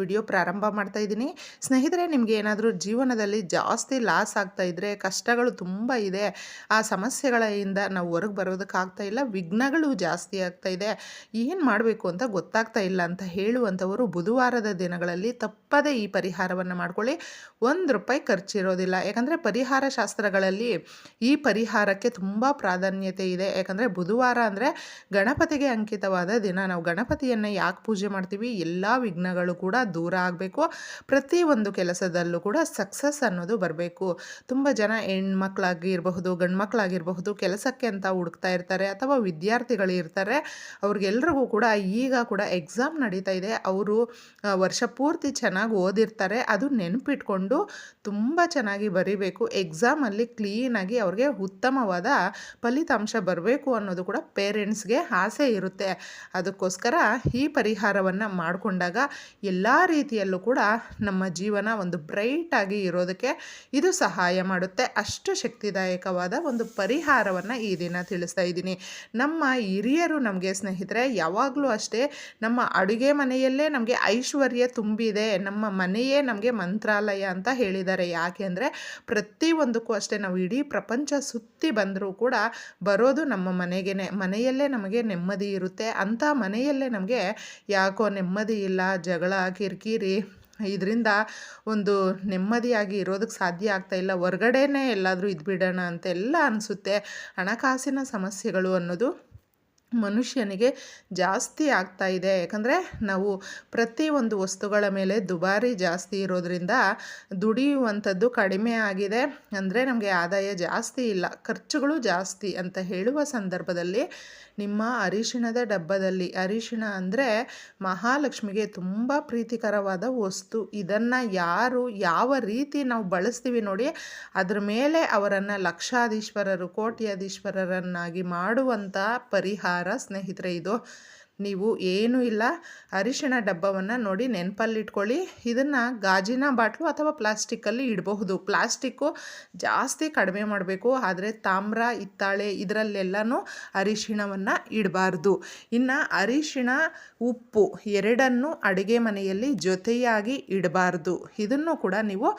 Video ಪ್ರಾರಂಭ ಮಾಡ್ತಾ ಇದ್ದೀನಿ. ಸ್ನೇಹಿತರೆ, ನಿಮಗೆ ಏನಾದರೂ ಜೀವನದಲ್ಲಿ ಜಾಸ್ತಿ ಲಾಸ್ ಆಗ್ತಾ ಇದ್ದರೆ ಕಷ್ಟಗಳು ತುಂಬ ಇದೆ, ಆ ಸಮಸ್ಯೆಗಳಿಂದ ನಾವು ಹೊರಗೆ ಬರೋದಕ್ಕಾಗ್ತಾ ಇಲ್ಲ, ವಿಘ್ನಗಳು ಜಾಸ್ತಿ ಆಗ್ತಾ ಇದೆ, ಏನು ಮಾಡಬೇಕು ಅಂತ ಗೊತ್ತಾಗ್ತಾ ಇಲ್ಲ ಅಂತ ಹೇಳುವಂಥವರು ಬುಧವಾರದ ದಿನಗಳಲ್ಲಿ ತಪ್ಪದೇ ಈ ಪರಿಹಾರವನ್ನು ಮಾಡ್ಕೊಳ್ಳಿ. ಒಂದು ರೂಪಾಯಿ ಖರ್ಚಿರೋದಿಲ್ಲ. ಯಾಕಂದರೆ ಪರಿಹಾರ ಶಾಸ್ತ್ರಗಳಲ್ಲಿ ಈ ಪರಿಹಾರಕ್ಕೆ ತುಂಬ ಪ್ರಾಧಾನ್ಯತೆ ಇದೆ. ಯಾಕಂದರೆ ಬುಧವಾರ ಅಂದರೆ ಗಣಪತಿಗೆ ಅಂಕಿತವಾದ ದಿನ. ನಾವು ಗಣಪತಿಯನ್ನು ಯಾಕೆ ಪೂಜೆ ಮಾಡ್ತೀವಿ? ಎಲ್ಲ ವಿಘ್ನಗಳು ಕೂಡ ದೂರ ಆಗಬೇಕು. ಪ್ರತಿಯೊಂದು ಕೆಲಸದಲ್ಲೂ ಕೂಡ ಸಕ್ಸಸ್ ಅನ್ನೋದು ಬರಬೇಕು. ತುಂಬ ಜನ ಹೆಣ್ಮಕ್ಳಾಗಿರಬಹುದು ಗಂಡು ಮಕ್ಕಳಾಗಿರಬಹುದು ಕೆಲಸಕ್ಕೆ ಅಂತ ಹುಡುಕ್ತಾ ಇರ್ತಾರೆ ಅಥವಾ ವಿದ್ಯಾರ್ಥಿಗಳು ಇರ್ತಾರೆ. ಅವ್ರಿಗೆಲ್ರಿಗೂ ಕೂಡ ಈಗ ಕೂಡ ಎಕ್ಸಾಮ್ ನಡೀತಾ ಇದೆ. ಅವರು ವರ್ಷ ಪೂರ್ತಿ ಚೆನ್ನಾಗಿ ಓದಿರ್ತಾರೆ. ಅದು ನೆನಪಿಟ್ಕೊಂಡು ತುಂಬ ಚೆನ್ನಾಗಿ ಬರೀಬೇಕು. ಎಕ್ಸಾಮಲ್ಲಿ ಕ್ಲೀನಾಗಿ ಅವ್ರಿಗೆ ಉತ್ತಮವಾದ ಫಲಿತಾಂಶ ಬರಬೇಕು ಅನ್ನೋದು ಕೂಡ ಪೇರೆಂಟ್ಸ್ಗೆ ಆಸೆ ಇರುತ್ತೆ. ಅದಕ್ಕೋಸ್ಕರ ಈ ಪರಿಹಾರವನ್ನು ಮಾಡಿಕೊಂಡಾಗ ಎಲ್ಲ ರೀತಿಯಲ್ಲೂ ಕೂಡ ನಮ್ಮ ಜೀವನ ಒಂದು ಬ್ರೈಟಾಗಿ ಇರೋದಕ್ಕೆ ಇದು ಸಹಾಯ ಮಾಡುತ್ತೆ. ಅಷ್ಟು ಶಕ್ತಿದಾಯಕವಾದ ಒಂದು ಪರಿಹಾರವನ್ನು ಈ ದಿನ ತಿಳಿಸ್ತಾ ಇದ್ದೀನಿ. ನಮ್ಮ ಹಿರಿಯರು ನಮಗೆ ಸ್ನೇಹಿತರೆ, ಯಾವಾಗಲೂ ಅಷ್ಟೇ ನಮ್ಮ ಅಡುಗೆ ಮನೆಯಲ್ಲೇ ನಮಗೆ ಐಶ್ವರ್ಯ ತುಂಬಿದೆ. ನಮ್ಮ ಮನೆಯೇ ನಮಗೆ ಮಂತ್ರಾಲಯ ಅಂತ ಹೇಳಿದ್ದಾರೆ. ಯಾಕೆ ಅಂದರೆ ಪ್ರತಿಯೊಂದಕ್ಕೂ ಅಷ್ಟೇ ನಾವು ಇಡೀ ಪ್ರಪಂಚ ಸುತ್ತಿ ಬಂದರೂ ಕೂಡ ಬರೋದು ನಮ್ಮ ಮನೆಗೇ ಮನೆಯಲ್ಲೇ ನಮಗೆ ನೆಮ್ಮದಿ ಇರುತ್ತೆ. ಅಂಥ ಮನೆಯಲ್ಲೇ ನಮಗೆ ಯಾಕೋ ನೆಮ್ಮದಿ ಇಲ್ಲ, ಜಗಳ ಕಿರಿಕಿರಿ. ಇದರಿಂದ ಒಂದು ನೆಮ್ಮದಿಯಾಗಿ ಇರೋದಕ್ಕೆ ಸಾಧ್ಯ ಆಗ್ತಾ ಇಲ್ಲ. ಹೊರ್ಗಡೆನೇ ಎಲ್ಲಾದರೂ ಇದ್ಬಿಡೋಣ ಅಂತೆಲ್ಲ ಅನಿಸುತ್ತೆ. ಹಣಕಾಸಿನ ಸಮಸ್ಯೆಗಳು ಅನ್ನೋದು ಮನುಷ್ಯನಿಗೆ ಜಾಸ್ತಿ ಆಗ್ತಾ ಇದೆ. ಯಾಕಂದರೆ ನಾವು ಪ್ರತಿಯೊಂದು ವಸ್ತುಗಳ ಮೇಲೆ ದುಬಾರಿ ಜಾಸ್ತಿ ಇರೋದ್ರಿಂದ ದುಡಿಯುವಂಥದ್ದು ಕಡಿಮೆ ಆಗಿದೆ. ಅಂದರೆ ನಮಗೆ ಆದಾಯ ಜಾಸ್ತಿ ಇಲ್ಲ, ಖರ್ಚುಗಳು ಜಾಸ್ತಿ ಅಂತ ಹೇಳುವ ಸಂದರ್ಭದಲ್ಲಿ ನಿಮ್ಮ ಅರಿಶಿಣದ ಡಬ್ಬದಲ್ಲಿ, ಅರಿಶಿಣ ಅಂದರೆ ಮಹಾಲಕ್ಷ್ಮಿಗೆ ತುಂಬ ಪ್ರೀತಿಕರವಾದ ವಸ್ತು. ಇದನ್ನು ಯಾರು, ಯಾವ ರೀತಿ ನಾವು ಬಳಸ್ತೀವಿ ನೋಡಿ, ಅದರ ಮೇಲೆ ಅವರನ್ನು ಲಕ್ಷಾಧೀಶ್ವರರು, ಕೋಟ್ಯಾಧೀಶ್ವರರನ್ನಾಗಿ ಮಾಡುವಂಥ ಪರಿಹಾರ ಸ್ನೇಹಿತರೆ, ಇದು ನೀವು ಏನೂ ಇಲ್ಲ. ಅರಿಶಿಣ ಡಬ್ಬವನ್ನು ನೋಡಿ ನೆನಪಲ್ಲಿಟ್ಕೊಳ್ಳಿ. ಇದನ್ನು ಗಾಜಿನ ಬಾಟ್ಲು ಅಥವಾ ಪ್ಲಾಸ್ಟಿಕ್ಕಲ್ಲಿ ಇಡಬಹುದು. ಪ್ಲಾಸ್ಟಿಕ್ಕು ಜಾಸ್ತಿ ಕಡಿಮೆ ಮಾಡಬೇಕು. ಆದರೆ ತಾಮ್ರ, ಹಿತ್ತಾಳೆ ಇದರಲ್ಲೆಲ್ಲನೂ ಅರಿಶಿಣವನ್ನು ಇಡಬಾರ್ದು. ಇನ್ನು ಅರಿಶಿಣ, ಉಪ್ಪು ಎರಡನ್ನು ಅಡುಗೆ ಮನೆಯಲ್ಲಿ ಜೊತೆಯಾಗಿ ಇಡಬಾರ್ದು. ಇದನ್ನು ಕೂಡ ನೀವು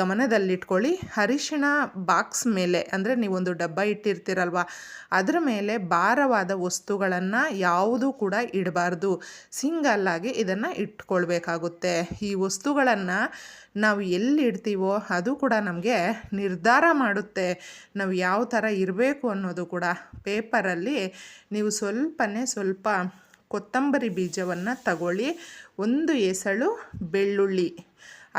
ಗಮನದಲ್ಲಿಟ್ಕೊಳ್ಳಿ. ಅರಿಶಿಣ ಬಾಕ್ಸ್ ಮೇಲೆ, ಅಂದರೆ ನೀವೊಂದು ಡಬ್ಬ ಇಟ್ಟಿರ್ತೀರಲ್ವ, ಅದರ ಮೇಲೆ ಭಾರವಾದ ವಸ್ತುಗಳನ್ನು ಯಾವುದೂ ಕೂಡ ಇಡಬಾರ್ದು. ಸಿಂಗಲ್ ಆಗಿ ಇದನ್ನು ಇಟ್ಕೊಳ್ಬೇಕಾಗುತ್ತೆ. ಈ ವಸ್ತುಗಳನ್ನು ನಾವು ಎಲ್ಲಿ ಇಡ್ತೀವೋ ಅದು ಕೂಡ ನಮಗೆ ನಿರ್ಧಾರ ಮಾಡುತ್ತೆ. ನಾವು ಯಾವ ಥರ ಇರಬೇಕು ಅನ್ನೋದು ಕೂಡ ಪೇಪರಲ್ಲಿ ನೀವು ಸ್ವಲ್ಪನೇ ಸ್ವಲ್ಪ ಕೊತ್ತಂಬರಿ ಬೀಜವನ್ನು ತಗೊಳ್ಳಿ. ಒಂದು ಎಸಳು ಬೆಳ್ಳುಳ್ಳಿ.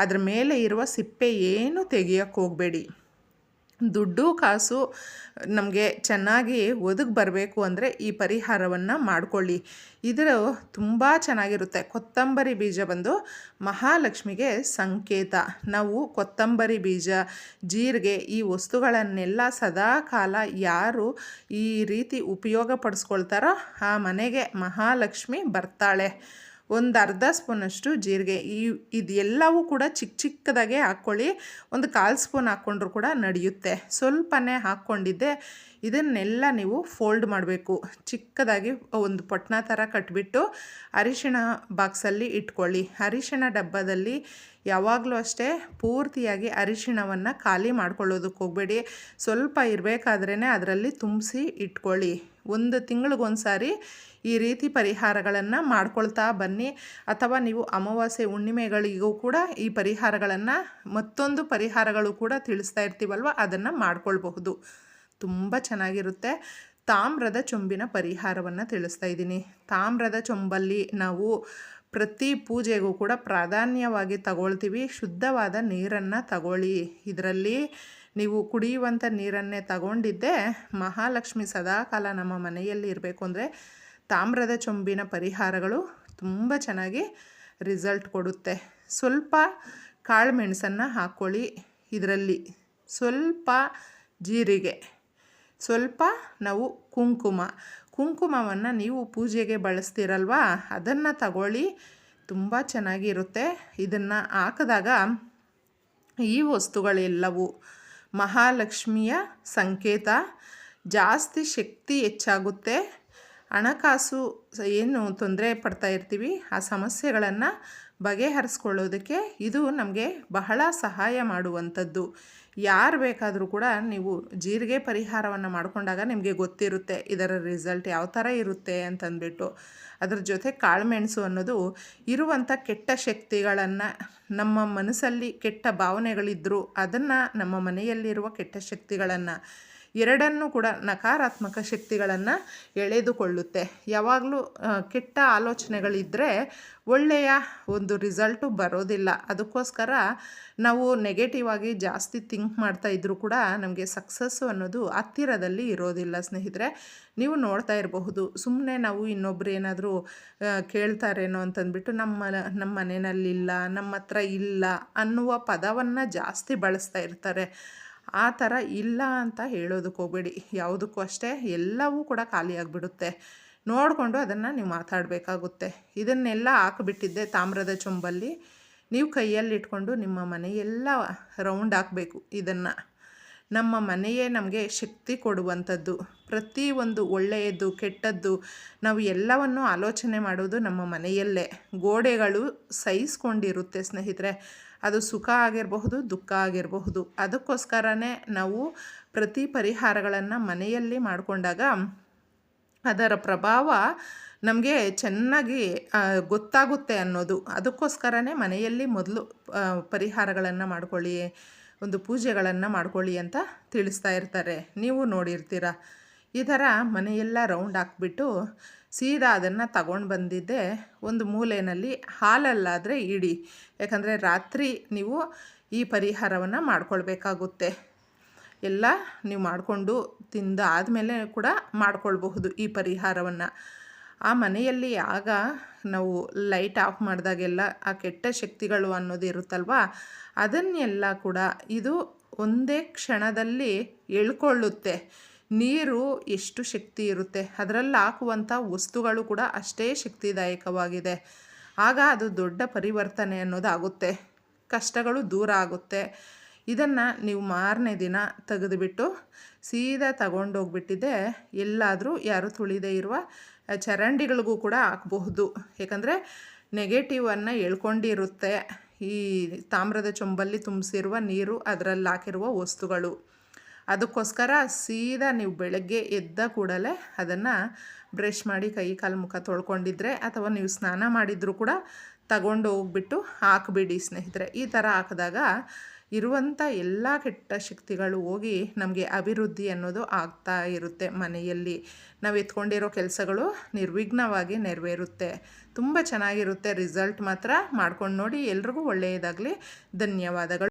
ಅದ್ರ ಮೇಲೆ ಇರುವ ಸಿಪ್ಪೆ ಏನು ತೆಗಿಯೋಕ್ಕೆ ಹೋಗಬೇಡಿ. ದುಡ್ಡು ಕಾಸು ನಮಗೆ ಚೆನ್ನಾಗಿ ಒದಗಿ ಬರಬೇಕು ಅಂದರೆ ಈ ಪರಿಹಾರವನ್ನು ಮಾಡಿಕೊಳ್ಳಿ. ಇದರ ತುಂಬ ಚೆನ್ನಾಗಿರುತ್ತೆ. ಕೊತ್ತಂಬರಿ ಬೀಜ ಬಂದು ಮಹಾಲಕ್ಷ್ಮಿಗೆ ಸಂಕೇತ. ನಾವು ಕೊತ್ತಂಬರಿ ಬೀಜ, ಜೀರಿಗೆ ಈ ವಸ್ತುಗಳನ್ನೆಲ್ಲ ಸದಾ ಕಾಲ ಯಾರು ಈ ರೀತಿ ಉಪಯೋಗ ಪಡಿಸ್ಕೊಳ್ತಾರೋ ಆ ಮನೆಗೆ ಮಹಾಲಕ್ಷ್ಮಿ ಬರ್ತಾಳೆ. ಒಂದು ಅರ್ಧ ಸ್ಪೂನಷ್ಟು ಜೀರಿಗೆ, ಈ ಇದೆಲ್ಲವೂ ಕೂಡ ಚಿಕ್ಕ ಚಿಕ್ಕದಾಗೆ ಹಾಕ್ಕೊಳ್ಳಿ. ಒಂದು ಕಾಲು ಸ್ಪೂನ್ ಹಾಕ್ಕೊಂಡ್ರು ಕೂಡ ನಡೆಯುತ್ತೆ. ಸ್ವಲ್ಪನೇ ಹಾಕ್ಕೊಂಡಿದ್ದೆ. ಇದನ್ನೆಲ್ಲ ನೀವು ಫೋಲ್ಡ್ ಮಾಡಬೇಕು. ಚಿಕ್ಕದಾಗಿ ಒಂದು ಪೊಟ್ನ ಥರ ಕಟ್ಬಿಟ್ಟು ಅರಿಶಿಣ ಬಾಕ್ಸಲ್ಲಿ ಇಟ್ಕೊಳ್ಳಿ. ಅರಿಶಿಣ ಡಬ್ಬದಲ್ಲಿ ಯಾವಾಗಲೂ ಅಷ್ಟೇ ಪೂರ್ತಿಯಾಗಿ ಅರಿಶಿಣವನ್ನು ಖಾಲಿ ಮಾಡ್ಕೊಳ್ಳೋದಕ್ಕೆ ಹೋಗಬೇಡಿ. ಸ್ವಲ್ಪ ಇರಬೇಕಾದ್ರೇ ಅದರಲ್ಲಿ ತುಂಬಿಸಿ ಇಟ್ಕೊಳ್ಳಿ. ಒಂದು ತಿಂಗಳಿಗೊಂದು ಸಾರಿ ಈ ರೀತಿ ಪರಿಹಾರಗಳನ್ನು ಮಾಡ್ಕೊಳ್ತಾ ಬನ್ನಿ. ಅಥವಾ ನೀವು ಅಮಾವಾಸ್ಯೆ ಹುಣ್ಣಿಮೆಗಳಿಗೂ ಕೂಡ ಈ ಪರಿಹಾರಗಳನ್ನು, ಮತ್ತೊಂದು ಪರಿಹಾರಗಳು ಕೂಡ ತಿಳಿಸ್ತಾ ಇರ್ತೀವಲ್ವ, ಅದನ್ನು ಮಾಡ್ಕೊಳ್ಬಹುದು. ತುಂಬ ಚೆನ್ನಾಗಿರುತ್ತೆ. ತಾಮ್ರದ ಚೊಂಬಿನ ಪರಿಹಾರವನ್ನು ತಿಳಿಸ್ತಾ ಇದ್ದೀನಿ. ತಾಮ್ರದ ಚೊಂಬಲ್ಲಿ ನಾವು ಪ್ರತಿ ಪೂಜೆಗೂ ಕೂಡ ಪ್ರಾಧಾನ್ಯವಾಗಿ ತಗೊಳ್ತೀವಿ. ಶುದ್ಧವಾದ ನೀರನ್ನು ತಗೊಳ್ಳಿ. ಇದರಲ್ಲಿ ನೀವು ಕುಡಿಯುವಂಥ ನೀರನ್ನೇ ತಗೊಂಡಿದ್ದೆ ಮಹಾಲಕ್ಷ್ಮಿ ಸದಾಕಾಲ ನಮ್ಮ ಮನೆಯಲ್ಲಿ ಇರಬೇಕು ಅಂದರೆ ತಾಮ್ರದ ಚೊಂಬಿನ ಪರಿಹಾರಗಳು ತುಂಬ ಚೆನ್ನಾಗಿ ರಿಸಲ್ಟ್ ಕೊಡುತ್ತೆ. ಸ್ವಲ್ಪ ಕಾಳು ಮೆಣಸನ್ನು ಹಾಕ್ಕೊಳ್ಳಿ ಇದರಲ್ಲಿ ಸ್ವಲ್ಪ ಜೀರಿಗೆ, ಸ್ವಲ್ಪ ನಾವು ಕುಂಕುಮ ಕುಂಕುಮವನ್ನು ನೀವು ಪೂಜೆಗೆ ಬಳಸ್ತೀರಲ್ವಾ? ಅದನ್ನು ತಗೊಳ್ಳಿ. ತುಂಬ ಚೆನ್ನಾಗಿರುತ್ತೆ. ಇದನ್ನು ಹಾಕಿದಾಗ ಈ ವಸ್ತುಗಳೆಲ್ಲವೂ ಮಹಾಲಕ್ಷ್ಮಿಯ ಸಂಕೇತ. ಜಾಸ್ತಿ ಶಕ್ತಿ ಹೆಚ್ಚಾಗುತ್ತೆ. ಹಣಕಾಸು ಏನು ತೊಂದರೆ ಪಡ್ತಾ ಇರ್ತೀವಿ. ಆ ಸಮಸ್ಯೆಗಳನ್ನು ಬಗೆಹರಿಸ್ಕೊಳ್ಳೋದಕ್ಕೆ ಇದು ನಮಗೆ ಬಹಳ ಸಹಾಯ ಮಾಡುವಂಥದ್ದು. ಯಾರು ಬೇಕಾದರೂ ಕೂಡ ನೀವು ಜೀರಿಗೆ ಪರಿಹಾರವನ್ನು ಮಾಡಿಕೊಂಡಾಗ ನಿಮಗೆ ಗೊತ್ತಿರುತ್ತೆ ಇದರ ರಿಸಲ್ಟ್ ಯಾವ ಥರ ಇರುತ್ತೆ ಅಂತಂದ್ಬಿಟ್ಟು. ಅದರ ಜೊತೆ ಕಾಳುಮೆಣಸು ಅನ್ನೋದು ಇರುವಂಥ ಕೆಟ್ಟ ಶಕ್ತಿಗಳನ್ನು ನಮ್ಮ ಮನಸ್ಸಲ್ಲಿ ಕೆಟ್ಟ ಭಾವನೆಗಳಿದ್ದರೂ ಅದನ್ನು ನಮ್ಮ ಮನೆಯಲ್ಲಿರುವ ಕೆಟ್ಟ ಶಕ್ತಿಗಳನ್ನು ಎರಡನ್ನೂ ಕೂಡ ನಕಾರಾತ್ಮಕ ಶಕ್ತಿಗಳನ್ನು ಎಳೆದುಕೊಳ್ಳುತ್ತೆ. ಯಾವಾಗಲೂ ಕೆಟ್ಟ ಆಲೋಚನೆಗಳಿದ್ದರೆ ಒಳ್ಳೆಯ ಒಂದು ರಿಸಲ್ಟು ಬರೋದಿಲ್ಲ. ಅದಕ್ಕೋಸ್ಕರ ನಾವು ನೆಗೆಟಿವ್ ಆಗಿ ಜಾಸ್ತಿ ಥಿಂಕ್ ಮಾಡ್ತಾ ಇದ್ದರೂ ಕೂಡ ನಮಗೆ ಸಕ್ಸಸ್ಸು ಅನ್ನೋದು ಹತ್ತಿರದಲ್ಲಿ ಇರೋದಿಲ್ಲ ಸ್ನೇಹಿತರೆ. ನೀವು ನೋಡ್ತಾ ಇರಬಹುದು. ಸುಮ್ಮನೆ ನಾವು ಇನ್ನೊಬ್ರು ಏನಾದರೂ ಕೇಳ್ತಾರೇನೋ ಅಂತಂದ್ಬಿಟ್ಟು ನಮ್ಮ ನಮ್ಮ ಮನೆಯಲ್ಲಿಲ್ಲ, ನಮ್ಮ ಹತ್ರ ಇಲ್ಲ ಅನ್ನುವ ಪದವನ್ನು ಜಾಸ್ತಿ ಬಳಸ್ತಾ ಇರ್ತಾರೆ. ಆ ಥರ ಇಲ್ಲ ಅಂತ ಹೇಳೋದಕ್ಕೆ ಹೋಗಬೇಡಿ. ಯಾವುದಕ್ಕೂ ಅಷ್ಟೇ ಎಲ್ಲವೂ ಕೂಡ ಖಾಲಿಯಾಗಿಬಿಡುತ್ತೆ ನೋಡಿಕೊಂಡು ಅದನ್ನು ನೀವು ಮಾತಾಡಬೇಕಾಗುತ್ತೆ. ಇದನ್ನೆಲ್ಲ ಹಾಕಿಬಿಟ್ಟಿದ್ದೆ ತಾಮ್ರದ ಚೊಂಬಲ್ಲಿ. ನೀವು ಕೈಯಲ್ಲಿ ಇಟ್ಕೊಂಡು ನಿಮ್ಮ ಮನೆಯೆಲ್ಲ ರೌಂಡ್ ಹಾಕಬೇಕು ಇದನ್ನು. ನಮ್ಮ ಮನೆಯೇ ನಮಗೆ ಶಕ್ತಿ ಕೊಡುವಂಥದ್ದು. ಪ್ರತಿಯೊಂದು ಒಳ್ಳೆಯದು, ಕೆಟ್ಟದ್ದು ನಾವು ಎಲ್ಲವನ್ನು ಆಲೋಚನೆ ಮಾಡೋದು ನಮ್ಮ ಮನೆಯಲ್ಲೇ. ಗೋಡೆಗಳು ಸಹಿಸ್ಕೊಂಡಿರುತ್ತೆ ಸ್ನೇಹಿತರೆ. ಅದು ಸುಖ ಆಗಿರಬಹುದು, ದುಃಖ ಆಗಿರಬಹುದು. ಅದಕ್ಕೋಸ್ಕರನೇ ನಾವು ಪ್ರತಿ ಪರಿಹಾರಗಳನ್ನು ಮನೆಯಲ್ಲಿ ಮಾಡಿಕೊಂಡಾಗ ಅದರ ಪ್ರಭಾವ ನಮಗೆ ಚೆನ್ನಾಗಿ ಗೊತ್ತಾಗುತ್ತೆ ಅನ್ನೋದು. ಅದಕ್ಕೋಸ್ಕರನೇ ಮನೆಯಲ್ಲಿ ಮೊದಲು ಪರಿಹಾರಗಳನ್ನು ಮಾಡ್ಕೊಳ್ಳಿ. ಒಂದು ಪೂಜೆಗಳನ್ನು ಮಾಡ್ಕೊಳ್ಳಿ ಅಂತ ತಿಳಿಸ್ತಾ ಇರ್ತಾರೆ. ನೀವು ನೋಡಿರ್ತೀರ? ಈ ಥರ ಮನೆಯೆಲ್ಲ ರೌಂಡ್ ಹಾಕ್ಬಿಟ್ಟು ಸೀದಾ ಅದನ್ನು ತಗೊಂಡು ಬಂದಿದ್ದೆ. ಒಂದು ಮೂಲೆಯಲ್ಲಿ ಹಾಲಲ್ಲಾದರೆ ಇಡಿ. ಯಾಕಂದರೆ ರಾತ್ರಿ ನೀವು ಈ ಪರಿಹಾರವನ್ನು ಮಾಡ್ಕೊಳ್ಬೇಕಾಗುತ್ತೆ. ಎಲ್ಲ ನೀವು ಮಾಡಿಕೊಂಡು ತಿಂದ ಆದಮೇಲೆ ಕೂಡ ಮಾಡ್ಕೊಳ್ಬಹುದು ಈ ಪರಿಹಾರವನ್ನು. ಆ ಮನೆಯಲ್ಲಿ ಆಗ ನಾವು ಲೈಟ್ ಆಫ್ ಮಾಡಿದಾಗೆಲ್ಲ ಆ ಕೆಟ್ಟ ಶಕ್ತಿಗಳು ಅನ್ನೋದು ಇರುತ್ತಲ್ವ? ಅದನ್ನೆಲ್ಲ ಕೂಡ ಇದು ಒಂದೇ ಕ್ಷಣದಲ್ಲಿ ಎಳ್ಕೊಳ್ಳುತ್ತೆ ನೀರು ಎಷ್ಟು ಶಕ್ತಿ ಇರುತ್ತೆ. ಅದರಲ್ಲಿ ಹಾಕುವಂಥ ವಸ್ತುಗಳು ಕೂಡ ಅಷ್ಟೇ ಶಕ್ತಿದಾಯಕವಾಗಿದೆ. ಆಗ ಅದು ದೊಡ್ಡ ಪರಿವರ್ತನೆ ಅನ್ನೋದಾಗುತ್ತೆ. ಕಷ್ಟಗಳು ದೂರ ಆಗುತ್ತೆ. ಇದನ್ನು ನೀವು ಮಾರನೇ ದಿನ ತೆಗೆದುಬಿಟ್ಟು ಸೀದಾ ತಗೊಂಡೋಗ್ಬಿಟ್ಟಿದ್ದೆ. ಎಲ್ಲಾದರೂ ಯಾರು ತುಳಿದೇ ಇರುವ ಚರಂಡಿಗಳಿಗೂ ಕೂಡ ಹಾಕಬಹುದು. ಏಕೆಂದರೆ ನೆಗೆಟಿವನ್ನು ಎಳ್ಕೊಂಡಿರುತ್ತೆ ಈ ತಾಮ್ರದ ಚೊಂಬಲ್ಲಿ ತುಂಬಿಸಿರುವ ನೀರು ಅದರಲ್ಲಿ ಹಾಕಿರುವ ವಸ್ತುಗಳು. ಅದಕ್ಕೋಸ್ಕರ ಸೀದಾ ನೀವು ಬೆಳಗ್ಗೆ ಎದ್ದ ಕೂಡಲೇ ಅದನ್ನು ಬ್ರಷ್ ಮಾಡಿ ಕೈ ಕಾಲು ಮುಖ ತೊಳ್ಕೊಂಡಿದ್ರೆ ಅಥವಾ ನೀವು ಸ್ನಾನ ಮಾಡಿದರೂ ಕೂಡ ತಗೊಂಡು ಹೋಗ್ಬಿಟ್ಟು ಹಾಕಿಬಿಡಿ ಸ್ನೇಹಿತರೆ. ಈ ಥರ ಹಾಕಿದಾಗ ಇರುವಂಥ ಎಲ್ಲ ಕೆಟ್ಟ ಶಕ್ತಿಗಳು ಹೋಗಿ ನಮಗೆ ಅಭಿವೃದ್ಧಿ ಅನ್ನೋದು ಆಗ್ತಾ ಇರುತ್ತೆ ಮನೆಯಲ್ಲಿ. ನಾವು ಎತ್ಕೊಂಡಿರೋ ಕೆಲಸಗಳು ನಿರ್ವಿಘ್ನವಾಗಿ ನೆರವೇರುತ್ತೆ. ತುಂಬ ಚೆನ್ನಾಗಿರುತ್ತೆ. ರಿಸಲ್ಟ್ ಮಾತ್ರ ಮಾಡ್ಕೊಂಡು ನೋಡಿ ಎಲ್ರಿಗೂ ಒಳ್ಳೆಯದಾಗಲಿ. ಧನ್ಯವಾದಗಳು.